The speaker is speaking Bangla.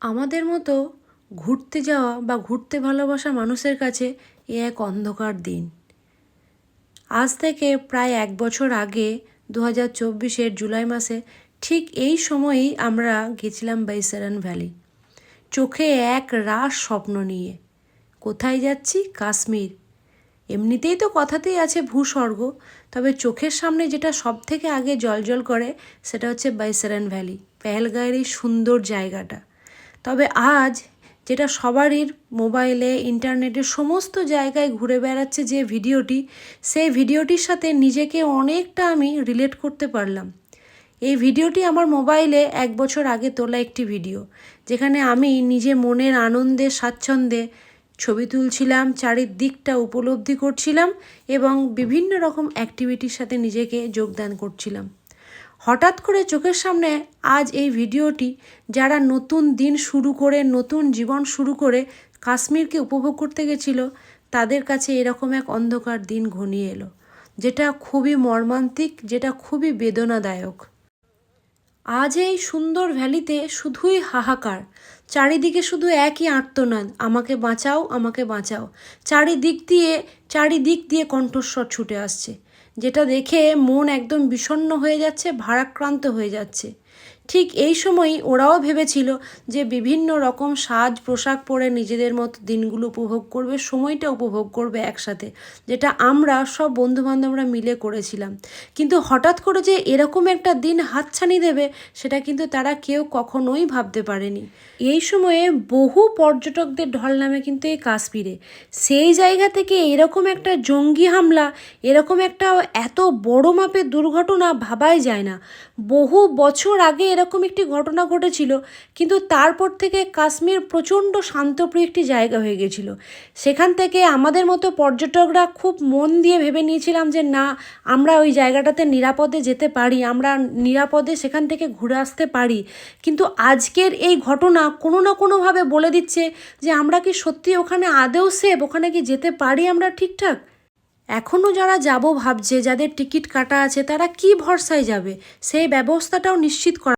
আমাদের মতো ঘুরতে যাওয়া বা ঘুরতে ভালোবাসা মানুষের কাছে এ এক অন্ধকার দিন। আজ থেকে প্রায় এক বছর আগে দু হাজার চব্বিশের জুলাই মাসে ঠিক এই সময়েই আমরা গেছিলাম বাইসারান ভ্যালি। চোখে এক রাস স্বপ্ন নিয়ে। কোথায় যাচ্ছি? কাশ্মীর। এমনিতেই তো কথাতেই আছে ভূস্বর্গ, তবে চোখের সামনে যেটা সব থেকে আগে জলজল করে সেটা হচ্ছে বাইসারান ভ্যালি, পেহেলগাঁয়ের এই সুন্দর জায়গাটা। তবে আজ যেটা সবারই মোবাইলে ইন্টারনেটে সমস্ত জায়গায় ঘুরে বেড়াচ্ছে যে ভিডিওটি, সেই ভিডিওটির সাথে নিজেকে অনেকটা আমি রিলেট করতে পারলাম। এই ভিডিওটি আমার মোবাইলে এক বছর আগে তোলা একটি ভিডিও, যেখানে আমি নিজে মনের আনন্দে, স্বাচ্ছন্দ্যে ছবি তুলছিলাম, চারিদিকটা উপলব্ধি করছিলাম এবং বিভিন্ন রকম অ্যাক্টিভিটির সাথে নিজেকে যোগদান করছিলাম। হঠাৎ করে চোখের সামনে আজ এই ভিডিওটি যারা নতুন দিন শুরু করে, নতুন জীবন শুরু করে কাশ্মীরকে উপভোগ করতে গেছিল, তাদের কাছে এরকম এক অন্ধকার দিন ঘনিয়ে এলো, যেটা খুবই মর্মান্তিক, যেটা খুবই বেদনাদায়ক। আজ এই সুন্দর ভ্যালিতে শুধুই হাহাকার, চারিদিকে শুধু একই আর্তনাদ, আমাকে বাঁচাও আমাকে বাঁচাও, চারিদিক দিয়ে চারিদিক দিয়ে কণ্ঠস্বর ছুটে আসছে। যেটা দেখে মন একদম বিষণ্ন হয়ে যাচ্ছে ভারাক্রান্ত হয়ে যাচ্ছে। ঠিক এই সময়ই ওরাও ভেবেছিল যে বিভিন্ন রকম সাজ পোশাক পরে নিজেদের মতো দিনগুলো উপভোগ করবে, সময়টা উপভোগ করবে একসাথে, যেটা আমরা সব বন্ধুবান্ধবরা মিলে করেছিলাম। কিন্তু হঠাৎ করে যে এরকম একটা দিন হাতছানি দেবে, সেটা কিন্তু তারা কেউ কখনোই ভাবতে পারেনি। এই সময়ে বহু পর্যটকদের ঢল নামে কিন্তু এই কাশ্মীরে। সেই জায়গা থেকে এরকম একটা জঙ্গি হামলা, এরকম একটা এত বড় মাপের দুর্ঘটনা ভাবাই যায় না। বহু বছর আগে এরকম একটি ঘটনা ঘটেছিল, কিন্তু তারপর থেকে কাশ্মীর প্রচণ্ড শান্তপ্রিয় একটি জায়গা হয়ে গেছিল। সেখান থেকে আমাদের মতো পর্যটকরা খুব মন দিয়ে ভেবে নিয়েছিলাম যে, না, আমরা ওই জায়গাটাতে নিরাপদে যেতে পারি, আমরা নিরাপদে সেখান থেকে ঘুরে আসতে পারি। কিন্তু আজকের এই ঘটনা কোনো না কোনোভাবে বলে দিচ্ছে যে, আমরা কি সত্যি ওখানে আদেও সেফ ওখানে কি যেতে পারি আমরা ঠিকঠাক? এখনও যারা যাব ভাবছে, যাদের টিকিট কাটা আছে, তারা কি ভরসায় যাবে? সেই ব্যবস্থাটাও নিশ্চিত করা